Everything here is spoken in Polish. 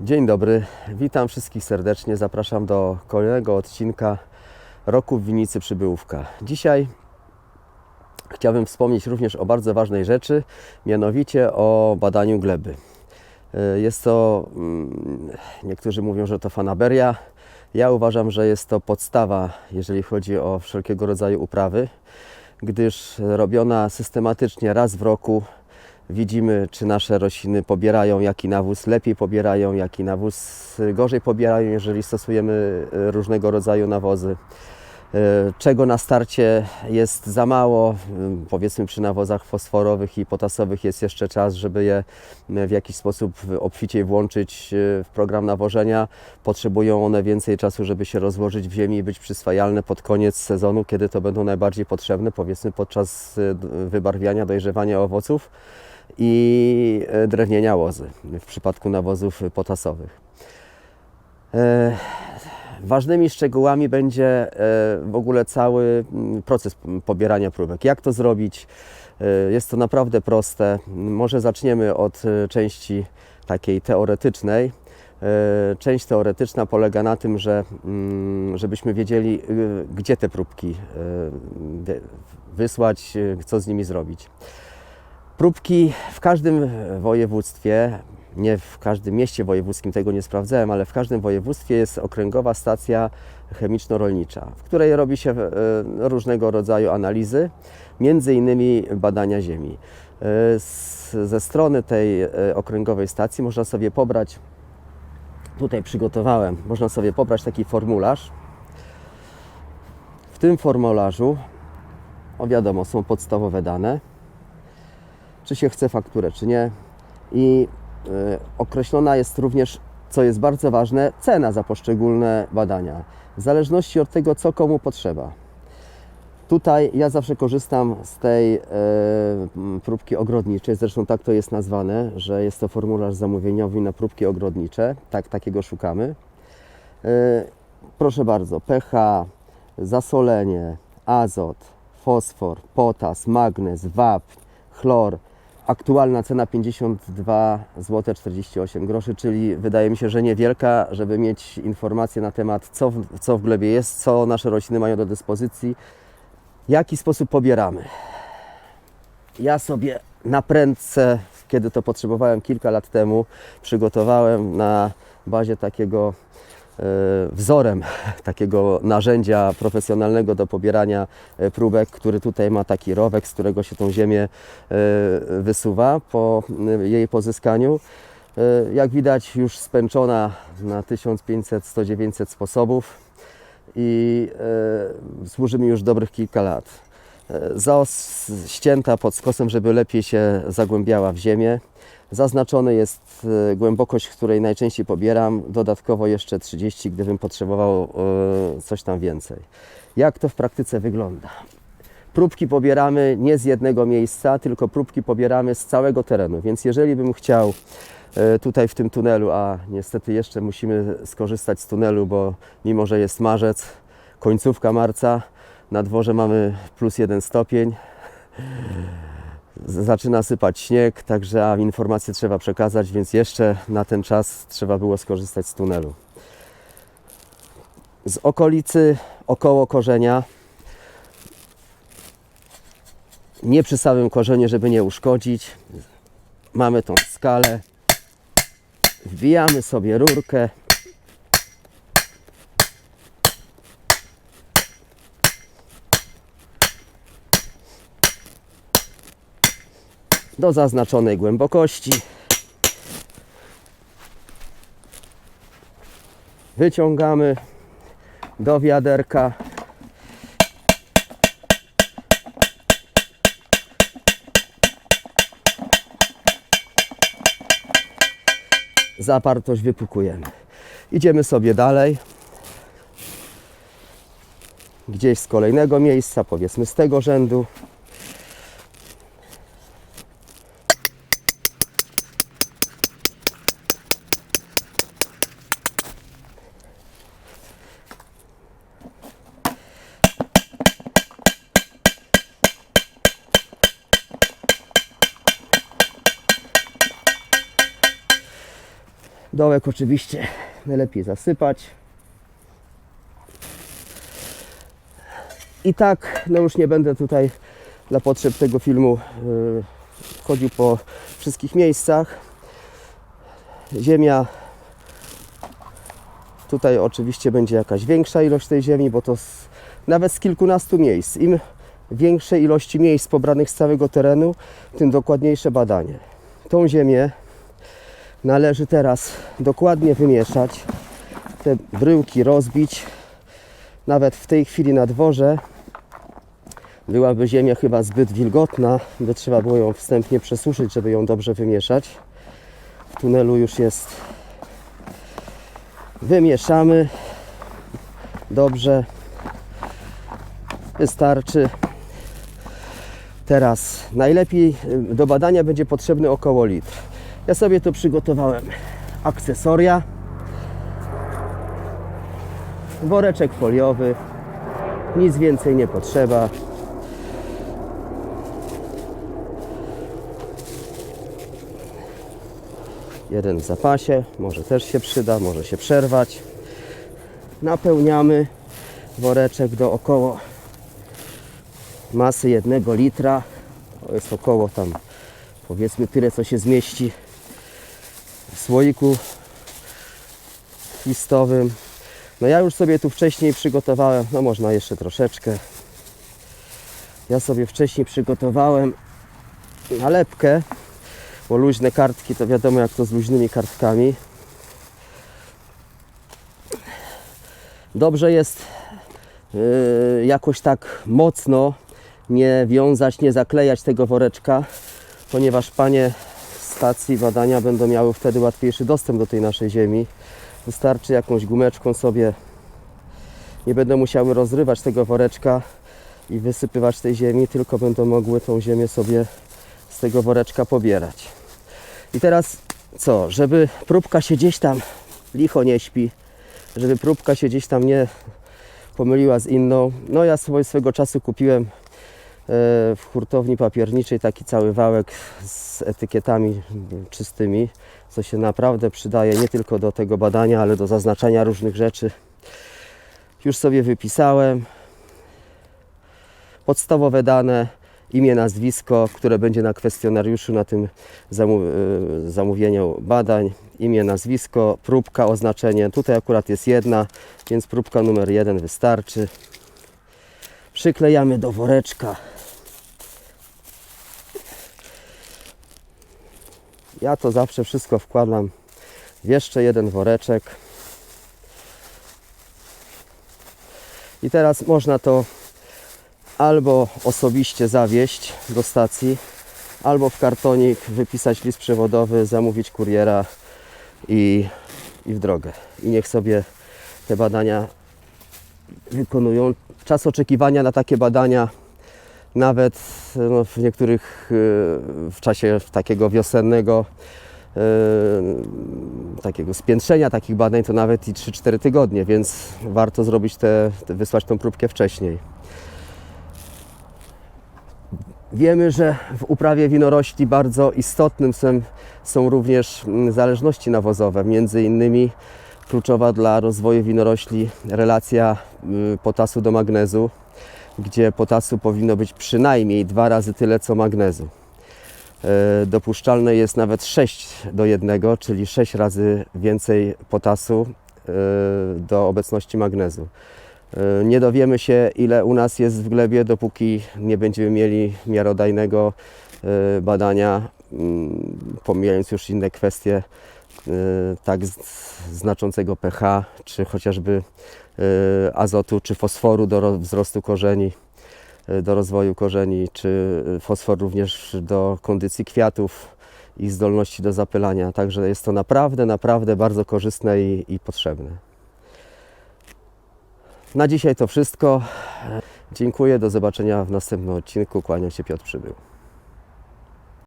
Dzień dobry, witam wszystkich serdecznie. Zapraszam do kolejnego odcinka Roku w Winicy Przybyłówka. Dzisiaj chciałbym wspomnieć również o bardzo ważnej rzeczy, mianowicie o badaniu gleby. Y, Jest to, mm, niektórzy mówią, że to fanaberia. Ja uważam, że jest to podstawa, jeżeli chodzi o wszelkiego rodzaju uprawy, gdyż robiona systematycznie raz w roku widzimy, czy nasze rośliny pobierają, jaki nawóz lepiej pobierają, jaki nawóz gorzej pobierają, jeżeli stosujemy e, różnego rodzaju nawozy. E, Czego na starcie jest za mało, m, powiedzmy przy nawozach fosforowych i potasowych jest jeszcze czas, żeby je w jakiś sposób obficiej włączyć e, w program nawożenia. Potrzebują one więcej czasu, żeby się rozłożyć w ziemi i być przyswajalne pod koniec sezonu, kiedy to będą najbardziej potrzebne, powiedzmy podczas e, wybarwiania, dojrzewania owoców i e, drewnienia łozy w przypadku nawozów potasowych. E, Ważnymi szczegółami będzie e, w ogóle cały proces pobierania próbek. Jak to zrobić? Jest to naprawdę proste. Może zaczniemy od części takiej teoretycznej. Część teoretyczna polega na tym, że mm, żebyśmy wiedzieli, gdzie te próbki wy- wysłać, co z nimi zrobić. Próbki w każdym województwie, nie w każdym mieście wojewódzkim, tego nie sprawdzałem, ale w każdym województwie jest okręgowa stacja chemiczno-rolnicza, w której robi się e, różnego rodzaju analizy, między innymi badania ziemi. E, Ze strony tej e, okręgowej stacji można sobie pobrać, tutaj przygotowałem, można sobie pobrać taki formularz. W tym formularzu, o wiadomo, są podstawowe dane, czy się chce fakturę, czy nie. I y, określona jest również, co jest bardzo ważne, cena za poszczególne badania, w zależności od tego, co komu potrzeba. Tutaj ja zawsze korzystam z tej e, próbki ogrodniczej, zresztą tak to jest nazwane, że jest to formularz zamówieniowy na próbki ogrodnicze, tak, takiego szukamy. E, proszę bardzo, pH, zasolenie, azot, fosfor, potas, magnez, wapń, chlor. Aktualna cena 52 zł 48 groszy, czyli wydaje mi się, że niewielka, żeby mieć informacje na temat, co w, co w glebie jest, co nasze rośliny mają do dyspozycji, jaki sposób pobieramy. Ja sobie na prędce, kiedy to potrzebowałem kilka lat temu, przygotowałem na bazie takiego wzorem takiego narzędzia profesjonalnego do pobierania e, próbek, który tutaj ma taki rowek, z którego się tą ziemię e, wysuwa po e, jej pozyskaniu. E, Jak widać już spęczona na 1500-1900 sposobów i e, służy mi już dobrych kilka lat. E, Zaos ścięta pod skosem, żeby lepiej się zagłębiała w ziemię. Zaznaczony jest e, głębokość, której najczęściej pobieram, dodatkowo jeszcze 30, gdybym potrzebował e, coś tam więcej. Jak to w praktyce wygląda? Próbki pobieramy nie z jednego miejsca, tylko próbki pobieramy z całego terenu, więc jeżeli bym chciał e, tutaj w tym tunelu, a niestety jeszcze musimy skorzystać z tunelu, bo mimo, że jest marzec, końcówka marca, na dworze mamy plus jeden stopień, zaczyna sypać śnieg, także a informacje trzeba przekazać, więc jeszcze na ten czas trzeba było skorzystać z tunelu. Z okolicy około korzenia, nie przy samym żeby nie uszkodzić, mamy tą skalę, wbijamy sobie rurkę, do zaznaczonej głębokości. Wyciągamy do wiaderka. Zapartość wypukujemy. Idziemy sobie dalej. Gdzieś z kolejnego miejsca, powiedzmy z tego rzędu. Dołek oczywiście najlepiej zasypać. I tak, no już nie będę tutaj dla potrzeb tego filmu yy, chodził po wszystkich miejscach. Ziemia Tutaj oczywiście będzie jakaś większa ilość tej ziemi, bo to z, nawet z kilkunastu miejsc. Im większej ilości miejsc pobranych z całego terenu, tym dokładniejsze badanie. Tą ziemię należy teraz dokładnie wymieszać, te bryłki rozbić. Nawet w tej chwili na dworze byłaby ziemia chyba zbyt wilgotna, by trzeba było ją wstępnie przesuszyć, żeby ją dobrze wymieszać. W tunelu już jest wymieszamy dobrze wystarczy teraz najlepiej do badania będzie potrzebny około litr ja sobie tu przygotowałem akcesoria. Woreczek foliowy. Nic więcej nie potrzeba. Jeden w zapasie, może też się przyda, może się przerwać. Napełniamy woreczek do około masy jednego litra. To jest około tam powiedzmy tyle, co się zmieści słoiku listowym. No ja już sobie tu wcześniej przygotowałem, no można jeszcze troszeczkę. Ja sobie wcześniej przygotowałem nalepkę bo luźne kartki to wiadomo jak to z luźnymi kartkami. Dobrze jest yy, jakoś tak mocno nie wiązać, nie zaklejać tego woreczka, ponieważ panie stacji badania będą miały wtedy łatwiejszy dostęp do tej naszej ziemi. Wystarczy jakąś gumeczką sobie, nie będą musiały rozrywać tego woreczka i wysypywać tej ziemi, tylko będą mogły tą ziemię sobie z tego woreczka pobierać. I teraz co, żeby próbka się gdzieś tam licho nie śpi, żeby próbka się gdzieś tam nie pomyliła z inną. No ja swojego, czasu kupiłem w hurtowni papierniczej taki cały wałek z etykietami czystymi, co się naprawdę przydaje nie tylko do tego badania, ale do zaznaczania różnych rzeczy. Już sobie wypisałem podstawowe dane, imię, nazwisko, które będzie na kwestionariuszu na tym y, zamówieniu badań, imię, nazwisko, próbka, oznaczenie. Tutaj akurat jest jedna, więc próbka numer jeden wystarczy. Przyklejamy do woreczka. Ja to zawsze wszystko wkładam w jeszcze jeden woreczek. I teraz można to albo osobiście zawieźć do stacji, albo w kartonik wypisać list przewodowy, zamówić kuriera i, i w drogę. I niech sobie te badania wykonują. Czas oczekiwania na takie badania nawet no, w niektórych y, w czasie takiego wiosennego y, takiego spiętrzenia takich badań to nawet i 3-4 tygodnie, więc warto zrobić te, te, wysłać tą próbkę wcześniej. Wiemy, że w uprawie winorośli bardzo istotnym są, są również mm, zależności nawozowe. Między innymi kluczowa dla rozwoju winorośli relacja y, potasu do magnezu, gdzie potasu powinno być przynajmniej dwa razy tyle co magnezu. E, dopuszczalne jest nawet 6 do 1, czyli 6 razy więcej potasu e, do obecności magnezu. E, nie dowiemy się, ile u nas jest w glebie, dopóki nie będziemy mieli miarodajnego badania, mm, pomijając już inne kwestie, tak znaczącego pH, czy chociażby azotu, czy fosforu do wzrostu korzeni, do rozwoju korzeni, czy fosfor również do kondycji kwiatów i zdolności do zapylania. Także jest to naprawdę, naprawdę bardzo korzystne i, i potrzebne. Na dzisiaj to wszystko. Dziękuję, do zobaczenia w następnym odcinku. Kłaniam się Piotr Przybył.